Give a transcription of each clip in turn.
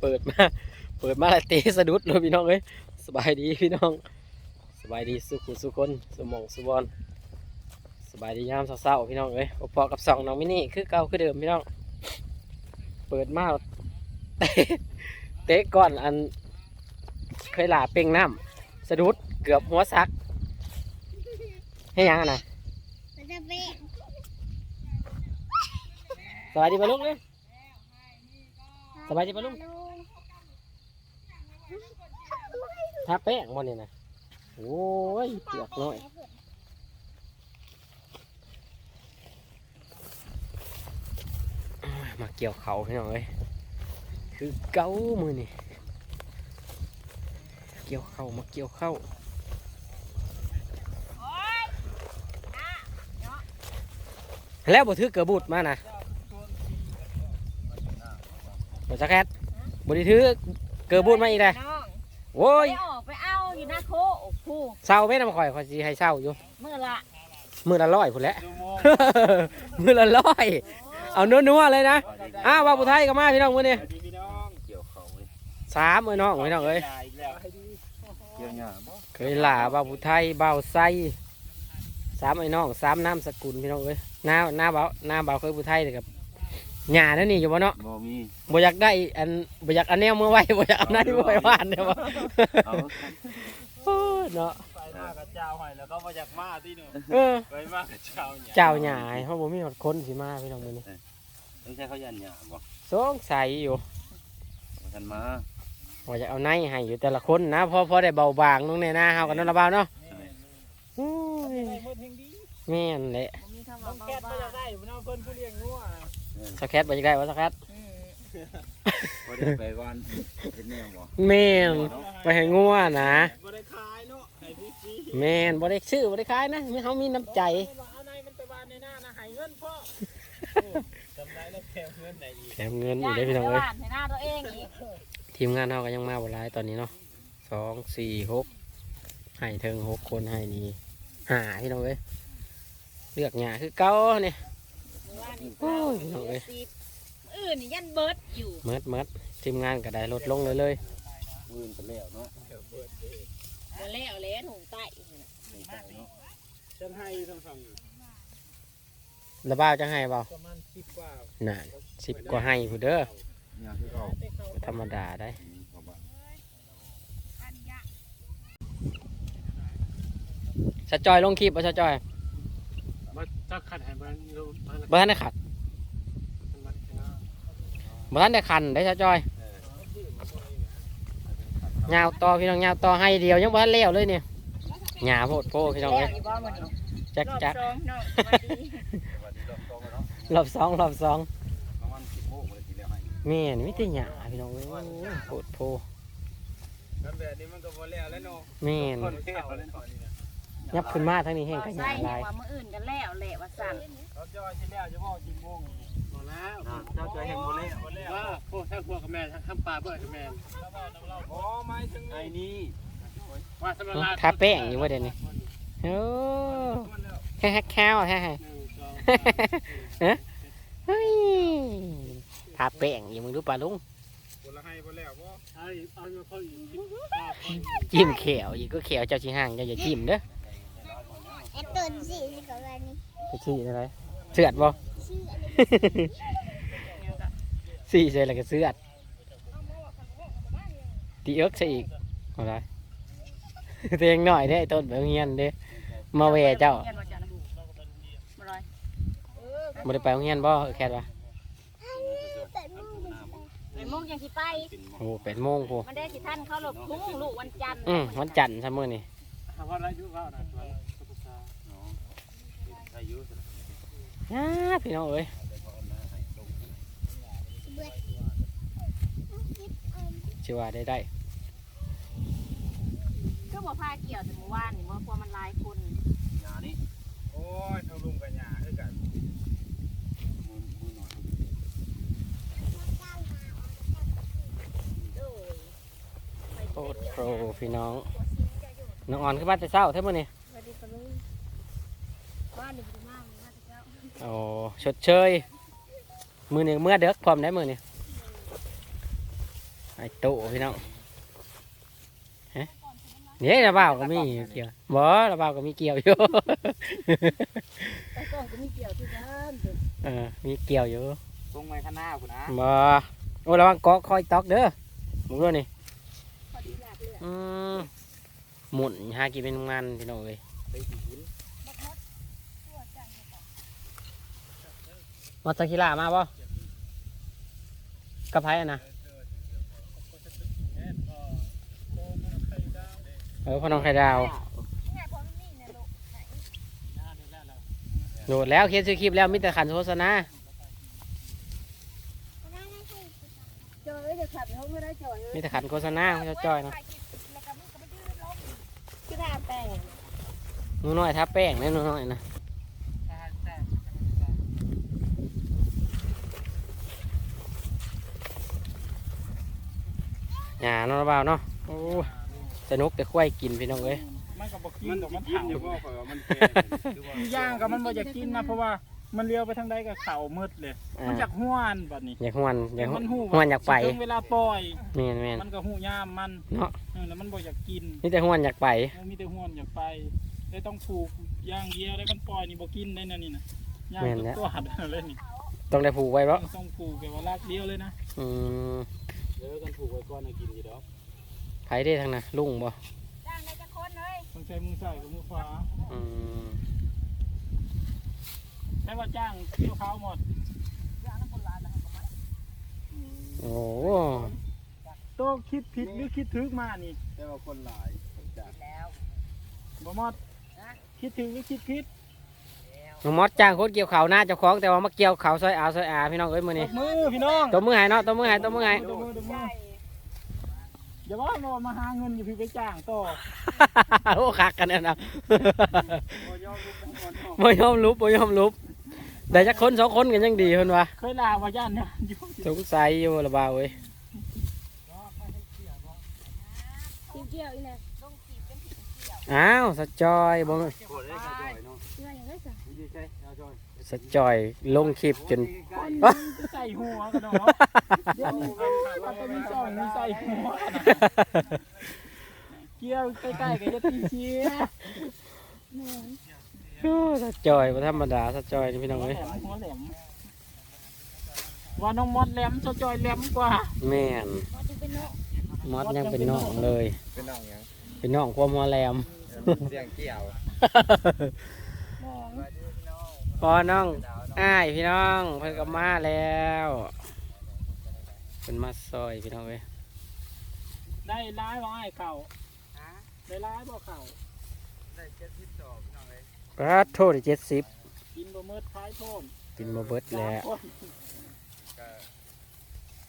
เปิดมา เปิดมาแล้วเตะสะดุดเลยพี่น้องเอ้ยสบายดีพี่น้อง สบายดีสุขุสุคนสมองสุบอลสบายดียามเศร้าๆพี่น้องเอ้ยพอๆกับสองน้องมินี่คือเก่าคือเดิมพี่น้อง เปิดมาเตะเตะก่อนอัน เคยหลาเป่งน้ำสะดุดเกือบหัวซัก ให้ยังอะนะมันจะเป็นสบายดีปะลุงเลย สบายดีปะลุงทาแป้งบนนี่นะโอ้ยเปียกน้อยมาเกี่ยวเขาพี่น้องเอ้ยคือเก้ามือนี่เกี่ยวเข้ามาเกี่ยวเข้าแล้วบ่ถือเกือบุดมานะ บ่จักแคทบ่ได้ถือเกือบุดมาอีกเลยน้องโอ้ไปยออกไปเอาอยู่หน้าโคโอ้โหเศร้าไหมน้ำข่อยข่อยสิให้เศร้าอยู่เมื่อละมือละร้อยพุ่นแหล้วมือละร้อยเอาเนื้อๆเลยนะอ้าวว่าผู้ไทยก็มาพี่น้องมื้อนี้ดีพี่น้องเกี่ยวเขาเลยสามเอ้ยน้องพี่น้องเอ้ย อีกแล้วเกี่ยวหยาบ่เคยหล่าบ่าวผู้ไทยบ่าวไซสามไอ้น้องสามน้ำสกุลพี่น้องเอ้ยหน้าหน้าบ่าวหน้าบ่าวเคยผู้ไทยเลยกับ หญ้านั่นนี่อยู่บ่เนาะบ่มีบ่อยากได้อันบ่อยากอันแนวมือไว้บ่อยากเอาไหนมือไว้ว่านเด้อบ่เอาโอ้ยเนาะไปหน้ากระเจ้าให้แล้วก็มาจากมาที่หนึ่งเออไปมากระเจ้าหยาเจ้าหญ้าให้เพราะบ่มีหอดคนสิมาพี่น้องมื้อนี้ไม่ใช่เขายันหยาบ่สงสัยอยู่ทันมาว่าจะเอาไนให้อยู่แต่ละคนนะพอพอได้เบาบางน้องในหน้าเฮากันเนาะละเบาเนาะอู้ยแม่นแหละบ่มีคำว่าต้องแก้บ้ามาจะได้พี่น้องเพิ่นผู้เลี้ยงงัว นะสแคทบ่จะได้ว่าสแคทอืมพอได้ไปก่อนเป็นแนวบ่แม่นไปให้งัวนะบ่ได้ขายเนาะให้พี่ซีแม่นบ่ได้ซื้อบ่ได้ขายนะมีเฮามีน้ำใจว่าเอาในมันไปบ้านในหน้านะให้เงินพ่อจำได้แล้วแถมเงินไหนอีกแถมเงินอยู่ได้อพี่น้องย่าเอ้ยไปบ้านให้หน้าตัวเองอีกทีมงานเฮาก็ยังมาบ่หลายตอนนี้เนาะสองสี่หกให้เทิงหกคนให้นี่ห้าพี่น้องเอ้ยเลือกหญ้าคือเก่านี่ว่านี่ โอ้ยพี่น้องเอ้ยสิบอื่นนี่ยันเบิร์ดอยู่เมิดเมิดทีมงานก็ได้ลดลงเลยเลยมื่นกันแล้วเนาะมาแล้วแล้วถุงใต้นี่น่ะไม่ใช่เนาะฉันให้ทั้งฝั่งแล้วบ้าวจะให้เปล่าประมาณ10กว่าน่ะสิบกว่าให้ผู้เด้อหยาคือเขาได้เข้าธรรมดาได้เขาบ้านสะจอยลงคลิปบ่สะจอย มาจักขัดให้มันรู้มันบ่ทันได้ขัดมันนะบ่ทันได้คันได้สะจอยยาวต่อพี่น้องยาวต่อให้เดียวยังบ่ทันแล้วเลยเนี่ยหญ้าโพดโพพี่น้องแล้เอ้วยอยู่บ้านมันจักรอบจักสองน้องสวัสดีสวัสดีรอบสองแล้วเนาะรอบสองรอบสองประมาณ10โมงเลยทีแล้วให้แม่นมีแต่หญ้าพี่น้องเอ้ยโพดโพกันแบบนี้มัน ยวแล้วเนาะยับขึ้นมาทั้งนี้แห้งกับหใส่ญ้าเนี่ลายยว่ามื้ออื่นกันแล้วแหละว่าสั่นเขาจอยที่แล้วจะบอกกี่โมงบ่แล้วเจ้าจะเห็นบ่แล้วบ่แล้วว่าพวกทั้งพวกกับแม่ทั้งปลาเบิดกับแม่อ๋อหมายถึงไอ้นี่ว่าสำหรับทาแป้งอยู่ว่าเดี๋ยวนี้โอ้แค่แค่ข้าวแค่หนึ่งสองเฮ้ยทาแป้งอยู่มึงดูปลาลุงคนละให้บ่แล้วบ่ไอ้เอามาเขาอีกจิ้มเขียวอีกก็เขียวเจ้าชิห่างเจ้าอย่าจิ้มเด้อ ไอ้ตุนสิกับวันนี้ไปชี้อะไรเสือดบ่ ชื่อสี่ใส่แล้วก็เสือดตีเอิกใส่อีกเอาไรเตียงหน่อยเด้อไอ้ต้นแบบเงียนเด้อมาแหวเจ้าเรียนบ่จ้ะนะบ่ร้อยบ่ได้ไปโรงเรียนบ่เออแค่ว่าแต่มือมันเป็นโมงยังสิไป โอ้แปดโมงพูมันได้สิท่านเข้าหลบทุ่งลูกวันจันทร์อืมวันจันทร์ซะมื้อนี่ถามว่าอะไรอยู่ว่านะตัวภาษา เนาะ อายุสิอ้าพี่น้องเอ้ยเบื่อคิดอันชื่อว่าได้ได้ก็บ่พาเกี่ยวแต่เมื่อวานนี่เมื่อพวมันหลายคนหยานี่โอ้ยทางลุงกับหยาคือกันมือมือหน่อยโอ้ยโคตรโปรพี่น้องน้องอ่อนขึ้นบ้านแต่เช้าเท่ามื้อนี่สวัสดีปะลุงบ้านนี่บ่ได้มากเลยนะเจ้า โอ้ชดเชย มือหนึ่งเมื่อเด็กพร้อมได้มือนี่ไอโตพี่น้องฮะเนี่ยระบ่าวก็มีเกี่ยวบ่ระบ่าวก็มีเกี่ยวอยู่ตะกล้องก็มีเกี่ยวที่กันเออมีเกี่ยวอยู่ตรงไว้ข้างหน้าคุณนะบ่โอ้ระวังเกาะคอยตอกเด้อมึงรู้นี่พอดีหลักเลยอืมหมุนหากินเป็นงานพี่น้องเอ้ย ไปหิน มอสกิล่ามาบ่กับไผอะนะเออพอน้องไข่ดาวโหลดแล้วเขียนชื่อคลิปแล้วมีแต่ขันโฆษณาจอยจะขับเขาไม่ได้จอยมีแต่ขันโฆษณาเขาจะจอยเนาะหนูน้อยทับแป้งนะหนูน้อยนะ หยาเนาะบ่าวเนาะโอ้สนุกแต่ควายกินพี่น้องเอ้ยมันก็บอกกิมันดอกมันกินเผาอยู่บ่ข่อยว่ามันแก่คือว่าย่างกับมันบ่อยากกินนะเพราะว่ามันเลี้ยวไปทางใดก็เข่ามืดเลย มันจากห้วนแบัดนี้อยากหวนอยากหวมันนหูหวนอยากไปถึงเวลาปล่อยแม่นแม่นมันก็หูย่ามมันเนาะแล้วมันบ่อยากกินมีแต่หวนอยากไปมีแต่ห้วนอยากไปได้ต้องผูกย่างเดียวได้กันปล่อยนี่บ่กินได้นะนี่นะย่างตัวหัดเลยนี่ต้องได้ผูกไว้บ่ต้องผูกแบบว่าลากเดียวเลยนะอืม เดี๋ยวกันผูกไว้ก่อนให้กินอยู่ดอกไผได้ทางน่ะลุงบ่จ้างได้จะคนเลยต้องใช้มือใส่กับมือขวาอืมใช้ว่าจ้างเกี่ยวข้าวหมดโอ้โตคิดผิดหรือคิดถึกมานี่แต่ว่าคนหลายจัดบ่หมดคิดถึงหรือคิดผิด น้องมอสจ้างคนเกี่ยวข้าวหน้าเจ้าของแต่ว่ามาเกี่ยวข้าวซอยอาซอยอาพี่น้องเอ้ยมื้อตนี้บมือพี่น้องตัวมือให้เนาะตัวมือให้ตัวมือให้ตบมือตบมืออย่าว่าเรามาหาเงินอยู่พี่ไปจ้างต่อโอ้คักกันเนี่ยนะบ่ยอมลุกบ่ยอมนอนบ่ยอมลุบบ่ยอมลุบได้จักคนสองคนกันยังดีเพิ่นว่าเคยลาว่าย่านเนี่ยอยู่สงสัยอยู่ละบ่าวเอ้ยกินเกี่ยวอีเนี่ยอ้าวสะจอยบ่ สะจอยลงคลิปจนใส่หัวกันเนาะเดี๋ยวนี้มันก็มีจองมีใส่หัวนะเกี่ยวใกล้ๆกับยาตีเชียโอ้สะจอยบ่ธรรมดาสะจอยนี่พี่น้องเอ้ยหัวแหลมว่าน้องมดแหลมเจ้าจอยแหลมกว่าแม่นมันจะเป็นเนาะมอสยังเป็นน้องเลย เป็นน้องหยังเป็นน้องความหัวแหลมเสียงเกี่ยว พอน้องอ้ายพี่น้องเพิ่นก็มาแล้วเพิ่นมาซอยพี่น้องเอ้ยได้ร้ายว่าไอ้เก่าได้ร้ายบ่เก่าได้70ดอกพี่น้องเอ้ยปาดโทษเจ็ดสิบกินบ่เมิดคล้ายโทมกินมาเบิดแล้วก็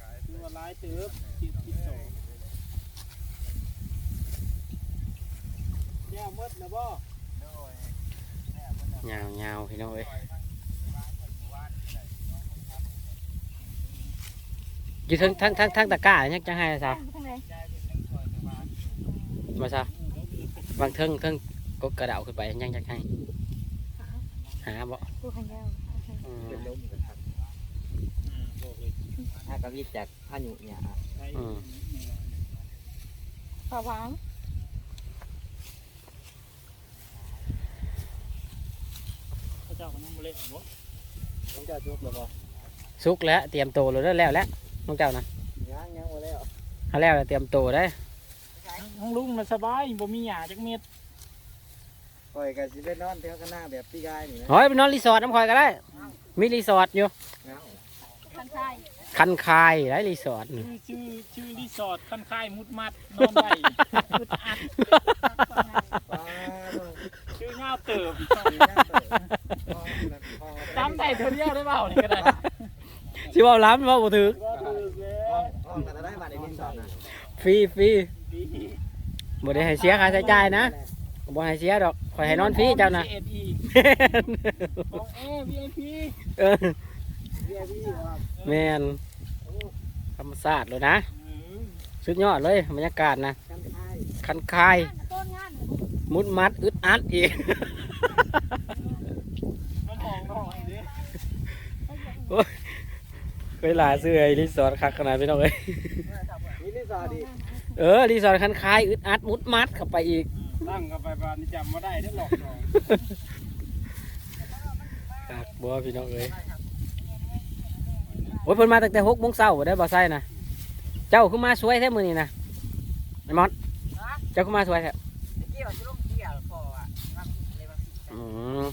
ขายคือว่าร้ายเติบคิดคิดสองแย่เมิดนะบ่ ยาวยาวๆพี่น้องเอ้ยอยู่ทั้งทั้งทั้งทั้งตะกร้ายังจะให้ซะทางไหน มาซะวาง เทิงเทิงกกกระเดาขึ้นไปยังจะให้หาบ่กูขันยาวอืมเป็นลมกันครับบอกเลยถ้ากระวิดจากพายุเนี่ยใช้อืมขาวางพระเจ้าก็นั่งบ่เล่นบ่ต้องจะจุกแล้วบ่สุกแล้วเตรียมโตวเลยเด้อแล้วแล้วน้องเจ้านะยังยังบ่แล้วเอาแล้วแล้วเตรียมโตวได้อห้องลุงมันสบายบ่มีหญ้าจักเม็ดปล่อยก็สิไปนอนเที่ยวข้างหน้าแบบพี่กายนี่นะเฮ้ยไปนอนรีสอร์ทน้ำคอยก็ได้ มีรีสอร์ทอยู่ เอ้าขันชายคันคายได้รีสอร์ทนี่ ชื่อชื่อชื่อรีสอร์ทคันค่ายมุดมัดนอนได้ อึดอัดปลาโดนชื่อเงาเติบ ก็ได้สิว่าล้ำว่าบ่ถึกก็ถูกแล้พ่อวพ่อกันได้มาในดินสอดนะฟรีฟรีดีบ่ได้ให้เสียค่าใช้จ่ายนะบ่ให้เสียดอกคอยให้นอนฟรีเจ้านะเอ็ดอีของเอ VIP เออเบี้ยพี่ครับแม่นธรรมศาสตร์เลยนะเออสุดยอดเลยบรรยากาศนะกันท้ายคันคายต้นงานมุดมัดอึดอัดอีก มันหองหองไอ้เด้ เวลาซื้อไอ้รีสอร์ทคักขนาดพี่น้องเอ้ยมีรีสาดิเออรีสอร์ทคันคายอึดอัดมุดมัดเข้าไปอีก ตั้งกันไปบ้านนี่จำมาได้ได้หลอกหลอกครับบัวพี่น้องเอ้ยโอ้ยเพิ่นมาตั้งแต่หกโมงเช้าได้บ่ใส่นะเจ้าขึ้นมาสวยแท้มื้อนี้นะไอ้มอสเจ้าขึ้นมาสวยแท้เกี่ยวจะลงเกี่ยวพออะมาเลยมาอืม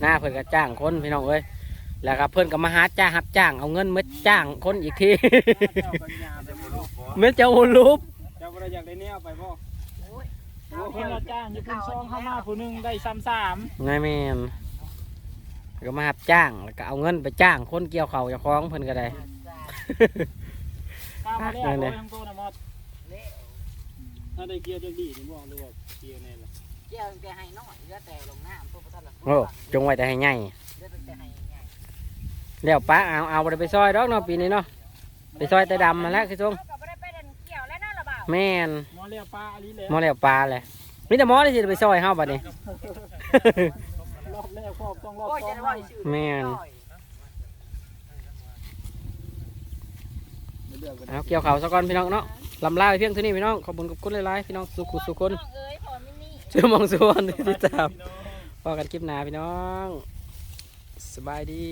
หน้าเพิ่นก็จ้างคนพี่น้องเอ้ย แล้วก็เพิ่นก็มาหาจ้างรับจ้างเอาเงินมาจ้างคนอีกทีเจ้าปัญญาจะมาลูกบ่เมื่อเจ้าโอรูปเจ้าบ่ได้อยากได้แนวไปบ่โอ้ยโอ้คนละจ้างอยู่เพิ่นซองเข้ามาผู้หนึงได้ซ้ำสามนายแม่นก็มารับจ้างแล้วก็เอาเงินไปจ้างคนเกี่ยวเขาวเจ้าของเพิ่นก็ได้ ข้าวมาแล้วนั่นแหโอ้ละยทั้งตัวนะมอดเละถ้าได้เกียร์จังดีนี่บ่หรือว่าเกียร์แน่ล่ะเกี่ยวแต่ให้น้อยเหลือแต่ลงน้ำพวกประทัดละโอ้จงไว้แต่ให้ใหญ่เหลือแต่ให้ง่าย แล้วป้าเอาเอาบ่ได้ไปซอยดอกเนาะปีนี้เนาะไปซอยแต่ดำมาแล้วคือจงก็ไม่ได้ไปเดินเกี่ยวแล้วนั่นหรอเปล่าแม่นหมอเลี้ยวปลาอันนี้แหละหมอแล้วปลาเลยมีแต่หมอที่สิไปซอยเฮาบัดนี้ รอบแรกครอบต้องรอบโอ้ยสอจะงได้ว่าชื่อแม่นเดือดกันเอาเกี่ยวเขาวซะก่อนพี่น้องเนาะลำลาไปเพียงเท่านี้พี่น้องขอบคุณกับคุณหลายๆพี่น้องสุขุสุขคนเอ้ยพอไม่มีชื่อมองสวนที่ติดตามพอกันคลิปหน้าพี่น้อง สบายดี